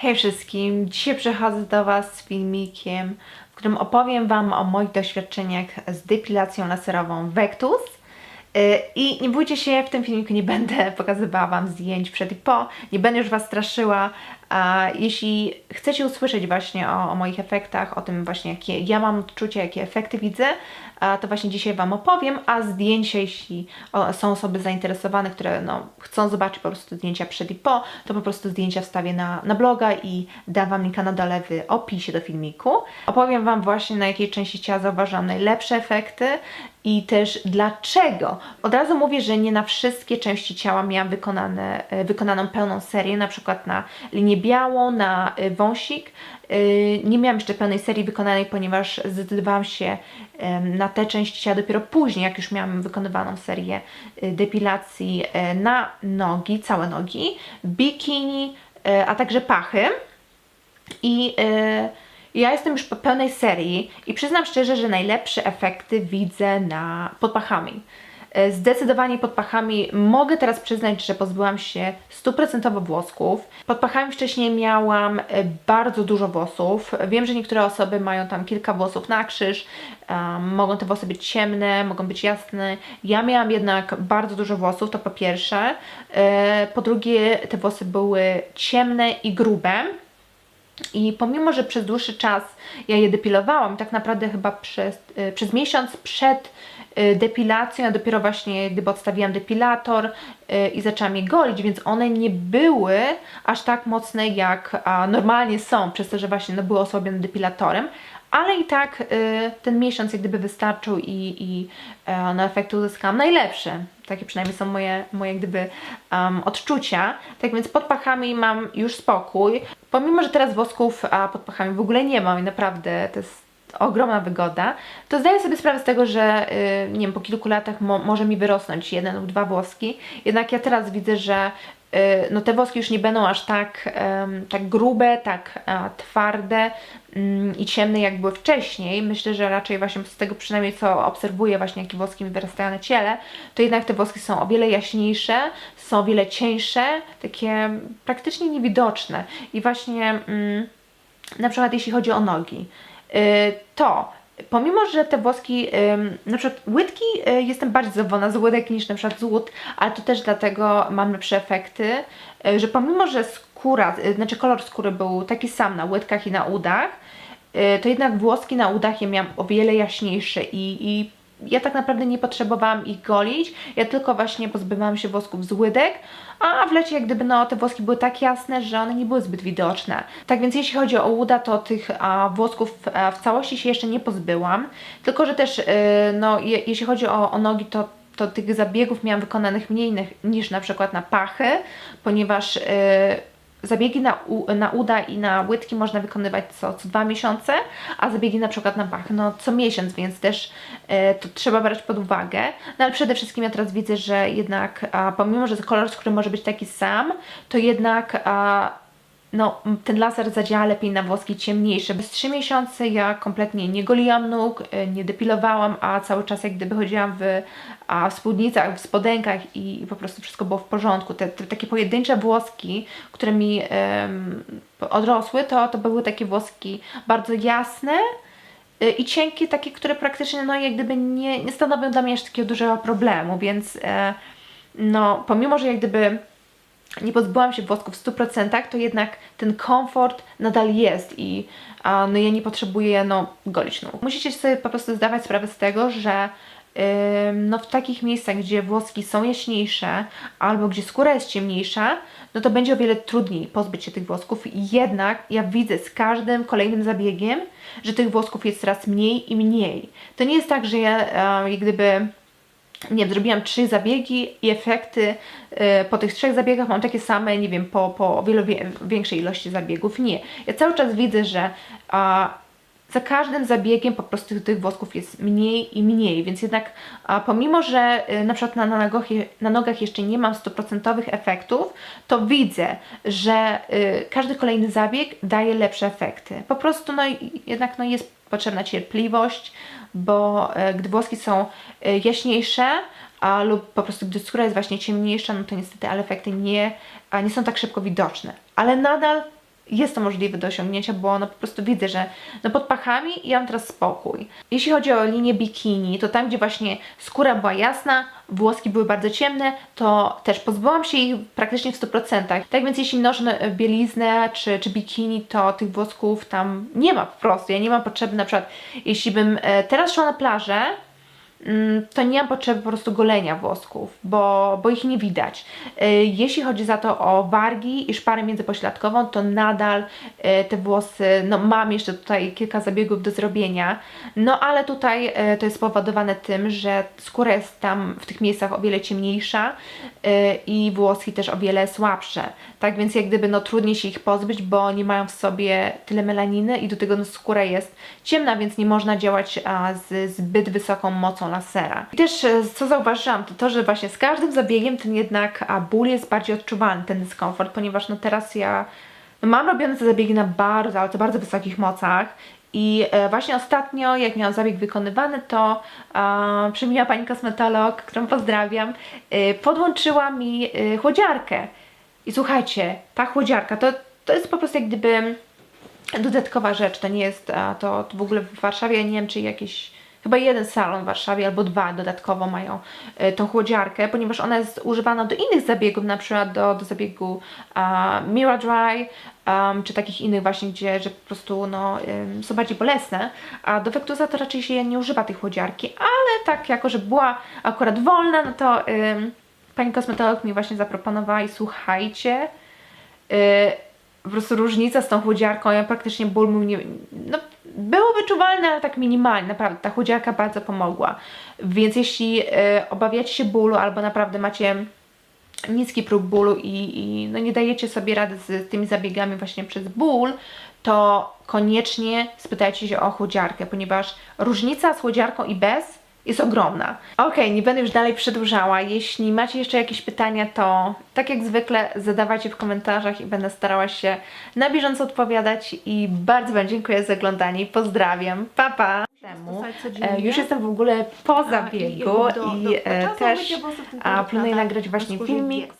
Hej wszystkim, dzisiaj przychodzę do Was z filmikiem, w którym opowiem Wam o moich doświadczeniach z depilacją laserową Vectus. Yy, I nie bójcie się, w tym filmiku nie będę pokazywała Wam zdjęć przed i po, nie będę już Was straszyła. A jeśli chcecie usłyszeć właśnie o, o moich efektach, o tym właśnie jakie ja mam odczucia, jakie efekty widzę, to właśnie dzisiaj Wam opowiem, a zdjęcia, jeśli są osoby zainteresowane, które no, chcą zobaczyć po prostu zdjęcia przed i po, to po prostu zdjęcia wstawię na, na bloga i dam Wam linka na dole w opisie do filmiku. Opowiem Wam właśnie na jakiej części ciała zauważam najlepsze efekty i też dlaczego. Od razu mówię, że nie na wszystkie części ciała miałam wykonane, e, wykonaną pełną serię, na przykład na linię białą, na e, wąsik. E, Nie miałam jeszcze pełnej serii wykonanej, ponieważ zdecydowałam się na te części ciała dopiero później, jak już miałam wykonywaną serię depilacji na nogi, całe nogi, bikini, a także pachy. I e, ja jestem już po pełnej serii i przyznam szczerze, że najlepsze efekty widzę na pod pachami. E, Zdecydowanie pod pachami mogę teraz przyznać, że pozbyłam się stuprocentowo włosków. Pod pachami wcześniej miałam e, bardzo dużo włosów. Wiem, że niektóre osoby mają tam kilka włosów na krzyż. Um, mogą te włosy być ciemne, mogą być jasne. Ja miałam jednak bardzo dużo włosów, to po pierwsze. E, Po drugie, te włosy były ciemne i grube. I pomimo, że przez dłuższy czas ja je depilowałam, tak naprawdę chyba przez, y, przez miesiąc przed depilacją, ja dopiero właśnie gdyby odstawiłam depilator y, i zaczęłam je golić, więc one nie były aż tak mocne jak normalnie są, przez to, że właśnie no, były osłabione depilatorem, ale i tak y, ten miesiąc jak gdyby wystarczył i, i e, no, efekty uzyskałam najlepsze. Takie przynajmniej są moje, moje gdyby um, odczucia. Tak więc pod pachami mam już spokój. Pomimo, że teraz wosków a pod pachami w ogóle nie mam i naprawdę to jest ogromna wygoda, to zdaję sobie sprawę z tego, że y, nie wiem, po kilku latach mo może mi wyrosnąć jeden lub dwa włoski. Jednak ja teraz widzę, że y, no te woski już nie będą aż tak, tak grube, tak twarde mm, i ciemne jak były wcześniej. Myślę, że raczej właśnie z tego przynajmniej co obserwuję właśnie jakie woski mi wyrastają na ciele, to jednak te woski są o wiele jaśniejsze, są o wiele cieńsze, takie praktycznie niewidoczne. I właśnie mm, na przykład jeśli chodzi o nogi, to pomimo, że te włoski, na przykład łydki, y, jestem bardziej zadowolona z łydek niż na przykład z łód, ale to też dlatego mam lepsze efekty, y, że pomimo, że skóra, y, znaczy kolor skóry był taki sam na łydkach i na udach, y, to jednak włoski na udach ja miałam o wiele jaśniejsze i, i ja tak naprawdę nie potrzebowałam ich golić, ja tylko właśnie pozbywałam się włosków z łydek, a w lecie jak gdyby no, te włoski były tak jasne, że one nie były zbyt widoczne. Tak więc jeśli chodzi o uda, to tych a, włosków a, w całości się jeszcze nie pozbyłam, tylko że też y, no, je, jeśli chodzi o, o nogi, to to tych zabiegów miałam wykonanych mniej ni- niż na przykład na pachy, ponieważ y, zabiegi na, u, na uda i na łydki można wykonywać co, co dwa miesiące, a zabiegi na przykład na pachy no co miesiąc, więc też e, to trzeba brać pod uwagę. No ale przede wszystkim ja teraz widzę, że jednak a, pomimo, że kolor skóry może być taki sam, to jednak a, no, ten laser zadziała lepiej na włoski ciemniejsze. Przez 3 miesiące ja kompletnie nie goliłam nóg, e, nie depilowałam, a cały czas jak gdyby chodziłam w, a w spódnicach, w spodenkach i, i po prostu wszystko było w porządku. Te, te takie pojedyncze włoski, które mi em, odrosły, to, to były takie włoski bardzo jasne, y, i cienkie, takie, które praktycznie no jak gdyby nie, nie stanowią dla mnie aż takiego dużego problemu, więc e, no pomimo, że jak gdyby nie pozbyłam się włosków w 100%, to jednak ten komfort nadal jest i a, no ja nie potrzebuję no golić nóg. Musicie sobie po prostu zdawać sprawę z tego, że ym, no w takich miejscach, gdzie włoski są jaśniejsze albo gdzie skóra jest ciemniejsza, no to będzie o wiele trudniej pozbyć się tych włosków jednak ja widzę z każdym kolejnym zabiegiem, że tych włosków jest coraz mniej i mniej. To nie jest tak, że ja e, gdyby nie zrobiłam trzy zabiegi i efekty y, po tych trzech zabiegach mam takie same, nie wiem, po, po o wiele wie, większej ilości zabiegów. Nie. Ja cały czas widzę, że a, za każdym zabiegiem po prostu tych włosków jest mniej i mniej, więc jednak a, pomimo, że y, na przykład na, na, nogach, na nogach jeszcze nie mam stuprocentowych efektów, to widzę, że y, każdy kolejny zabieg daje lepsze efekty. Po prostu no jednak no, jest potrzebna cierpliwość, bo e, gdy włoski są e, jaśniejsze, a lub po prostu gdy skóra jest właśnie ciemniejsza, no to niestety ale efekty nie, nie są tak szybko widoczne. Ale nadal jest to możliwe do osiągnięcia, bo no po prostu widzę, że no pod pachami ja mam teraz spokój. Jeśli chodzi o linię bikini, to tam, gdzie właśnie skóra była jasna, włoski były bardzo ciemne, to też pozbyłam się ich praktycznie w 100%. Tak więc jeśli noszę bieliznę czy, czy bikini, to tych włosków tam nie ma po prostu. Ja nie mam potrzeby, na przykład jeśli bym e, teraz szła na plażę, to nie mam potrzeby po prostu golenia włosków, bo, bo ich nie widać. E, Jeśli chodzi za to o wargi i szparę międzypośladkową, to nadal e, te włosy, no mam jeszcze tutaj kilka zabiegów do zrobienia, no ale tutaj e, to jest spowodowane tym, że skóra jest tam w tych miejscach o wiele ciemniejsza i włoski też o wiele słabsze. Tak więc jak gdyby no trudniej się ich pozbyć, bo nie mają w sobie tyle melaniny i do tego no, skóra jest ciemna, więc nie można działać z zbyt wysoką mocą lasera. I też e, co zauważyłam, to to, że właśnie z każdym zabiegiem ten jednak a, ból jest bardziej odczuwalny, ten dyskomfort, ponieważ no teraz ja no, mam robione te zabiegi na bardzo, ale to bardzo wysokich mocach i e, właśnie ostatnio, jak miałam zabieg wykonywany, to e, przymiła pani kosmetolog, którą pozdrawiam, e, podłączyła mi e, chłodziarkę. I słuchajcie, ta chłodziarka to, to jest po prostu jak gdyby dodatkowa rzecz, to nie jest a, to, to w ogóle w Warszawie, nie wiem czy jakieś, chyba jeden salon w Warszawie albo dwa dodatkowo mają e, tą chłodziarkę, ponieważ ona jest używana do innych zabiegów, na przykład do, do zabiegu a, Mira Dry, um, czy takich innych właśnie, gdzie że po prostu no, ym, są bardziej bolesne, a do Vectusa to raczej się nie używa tej chłodziarki, ale tak jako, że była akurat wolna, no to ym, pani kosmetolog mi właśnie zaproponowała i słuchajcie, yy, po prostu różnica z tą chłodziarką, ja praktycznie ból mój nie, no, było wyczuwalne, ale tak minimalnie, naprawdę, ta chłodziarka bardzo pomogła. Więc jeśli e, obawiacie się bólu albo naprawdę macie niski próg bólu i, i no nie dajecie sobie rady z tymi zabiegami właśnie przez ból, to koniecznie spytajcie się o chłodziarkę, ponieważ różnica z chłodziarką i bez jest ogromna. Okej, nie będę już dalej przedłużała. Jeśli macie jeszcze jakieś pytania, to tak jak zwykle zadawajcie w komentarzach i będę starała się na bieżąco odpowiadać i bardzo Wam dziękuję za oglądanie i pozdrawiam. Pa, pa! Temu. E, już jestem w ogóle po zabiegu i, e, też a, planuję nagrać właśnie filmik